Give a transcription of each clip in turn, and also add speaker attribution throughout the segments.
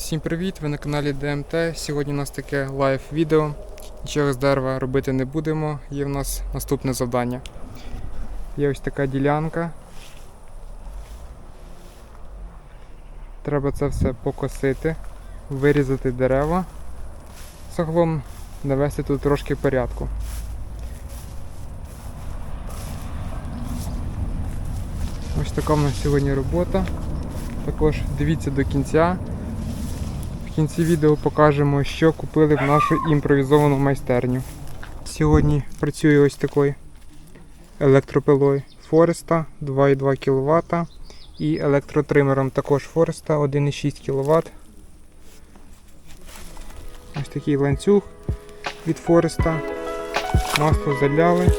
Speaker 1: Всім привіт! Ви на каналі ДМТ. Сьогодні у нас таке лайв відео. Нічого з дерева робити не будемо. Є в нас наступне завдання. Є ось така ділянка. Треба це все покосити, вирізати дерева. Загалом навести тут трошки порядку. Ось така в нас сьогодні робота. Також дивіться до кінця. Кінці відео покажемо, що купили в нашу імпровізовану майстерню. Сьогодні працюю ось такою електропилою Фореста 2,2 кВт і електротримером також Фореста 1,6 кВт. Ось такий ланцюг від Фореста. Масло заляли.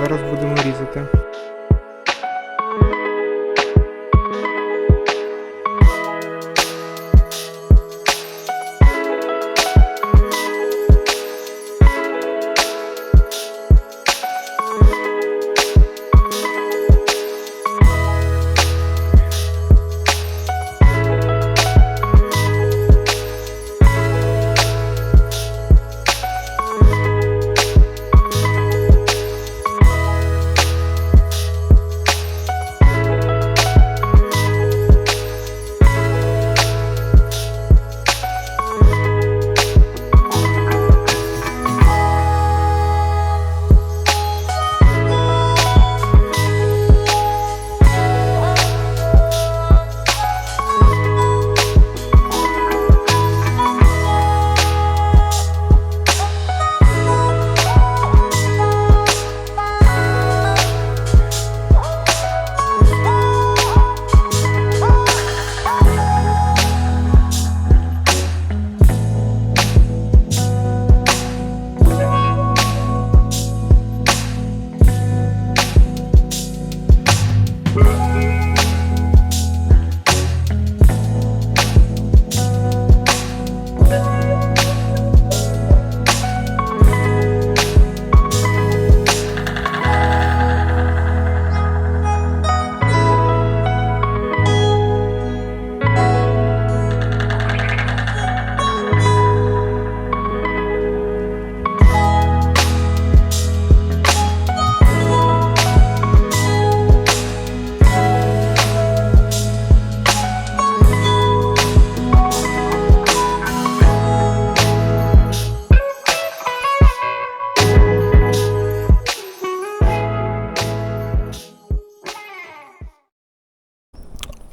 Speaker 1: Зараз будемо різати.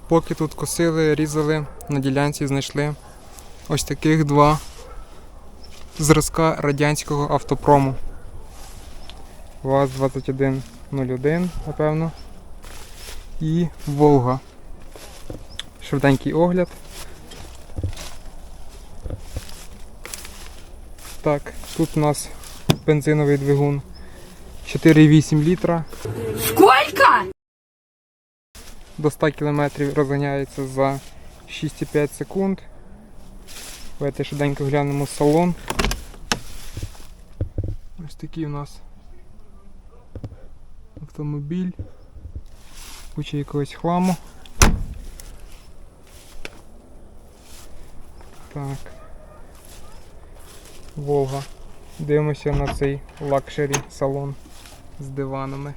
Speaker 1: Поки тут косили, різали, на ділянці знайшли ось таких два зразка радянського автопрому. ВАЗ-2101, напевно. І Волга. Швиденький огляд. Так, тут у нас бензиновий двигун 4,8 літра.
Speaker 2: Сколько?
Speaker 1: До 100 км розганяється за 6,5 секунд. Давайте швиденько глянемо салон. Ось такий у нас автомобіль. Куча якогось хламу. Так. Волга. Дивимося на цей лакшері салон з диванами.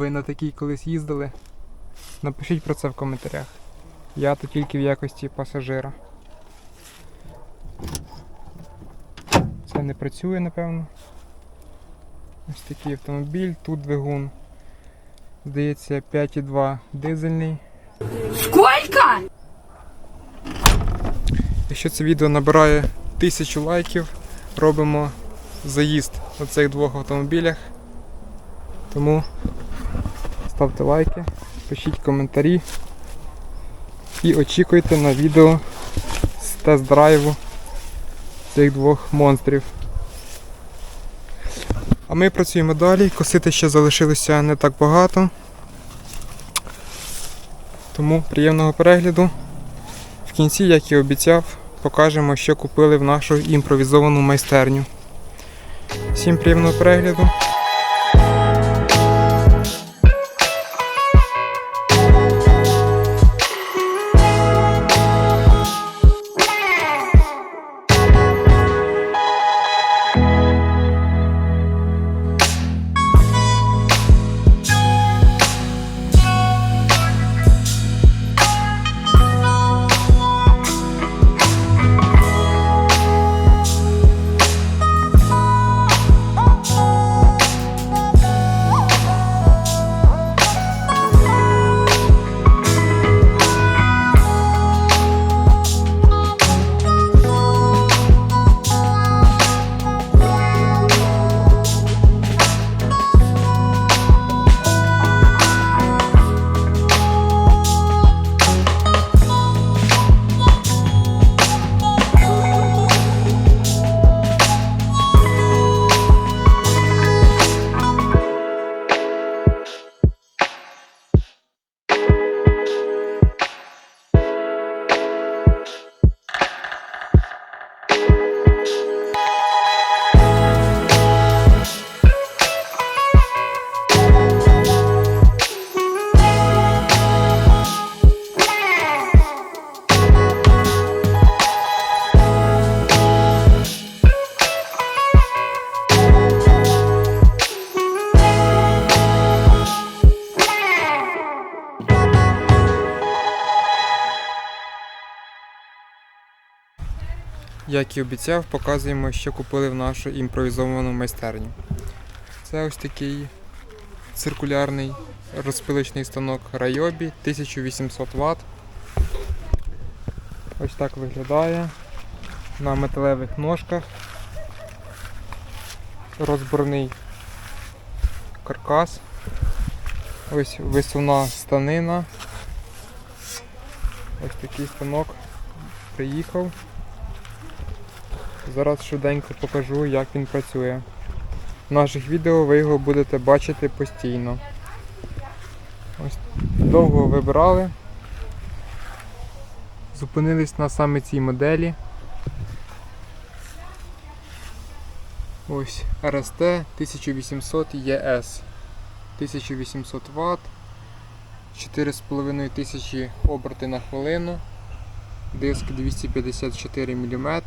Speaker 1: Ви на такій колись їздили? Напишіть про це в коментарях. Я то тільки в якості пасажира. Це не працює, напевно. Ось такий автомобіль, тут двигун. Здається, 5,2 дизельний.
Speaker 2: Сколько?
Speaker 1: Якщо це відео набирає тисячу лайків, робимо заїзд на цих двох автомобілях. Тому ставте лайки, пишіть коментарі і очікуйте на відео з тест-драйву цих двох монстрів. А ми працюємо далі, косити ще залишилося не так багато. Тому приємного перегляду. В кінці, як і обіцяв, покажемо, що купили в нашу імпровізовану майстерню. Всім приємного перегляду. Як і обіцяв, показуємо, що купили в нашу імпровізовану майстерню. Це ось такий циркулярний розпилочний станок Ryobi 1800 Вт. Ось так виглядає на металевих ножках. Розборний каркас. Ось висувна станина. Ось такий станок приїхав. Зараз швиденько покажу, як він працює. В наших відео ви його будете бачити постійно. Ось довго вибирали. Зупинились на саме цій моделі. Ось RST 1800 ES. 1800 Вт. 4,5 тисячі оберти на хвилину. Диск 254 мм.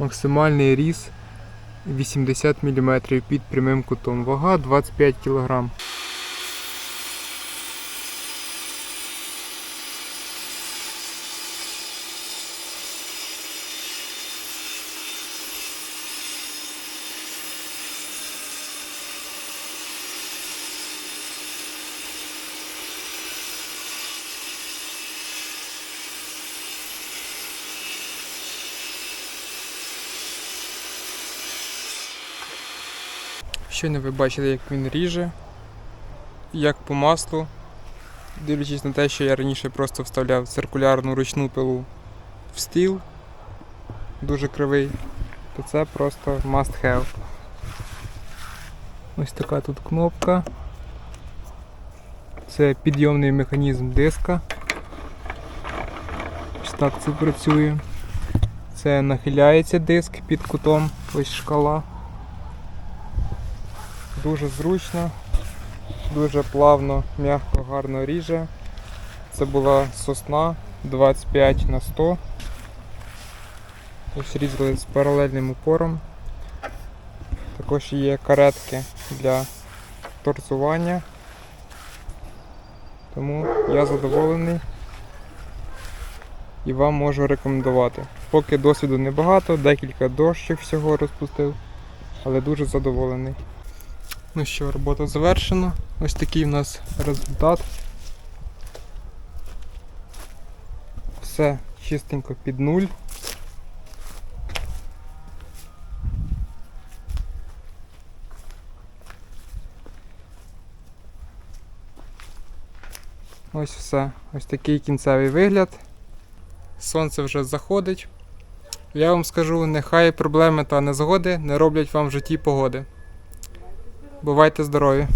Speaker 1: Максимальний різ 80 мм під прямим кутом. Вага 25 кг. Щойно ви бачили, як він ріже, як по маслу. Дивлячись на те, що я раніше просто вставляв циркулярну ручну пилу в стіл, дуже кривий, то це просто must have. Ось така тут кнопка. Це підйомний механізм диска. Ось так це працює. Це нахиляється диск під кутом, ось шкала. Дуже зручно, дуже плавно, м'яко, гарно ріже. Це була сосна 25 на 100. Ось різали з паралельним упором. Також є каретки для торцування. Тому я задоволений і вам можу рекомендувати. Поки досвіду небагато, декілька дощок всього розпустив, але дуже задоволений. Ну що, робота завершена. Ось такий в нас результат. Все чистенько під нуль. Ось все. Ось такий кінцевий вигляд. Сонце вже заходить. Я вам скажу, нехай проблеми та незгоди не роблять вам в житті погоди. Бувайте здорові!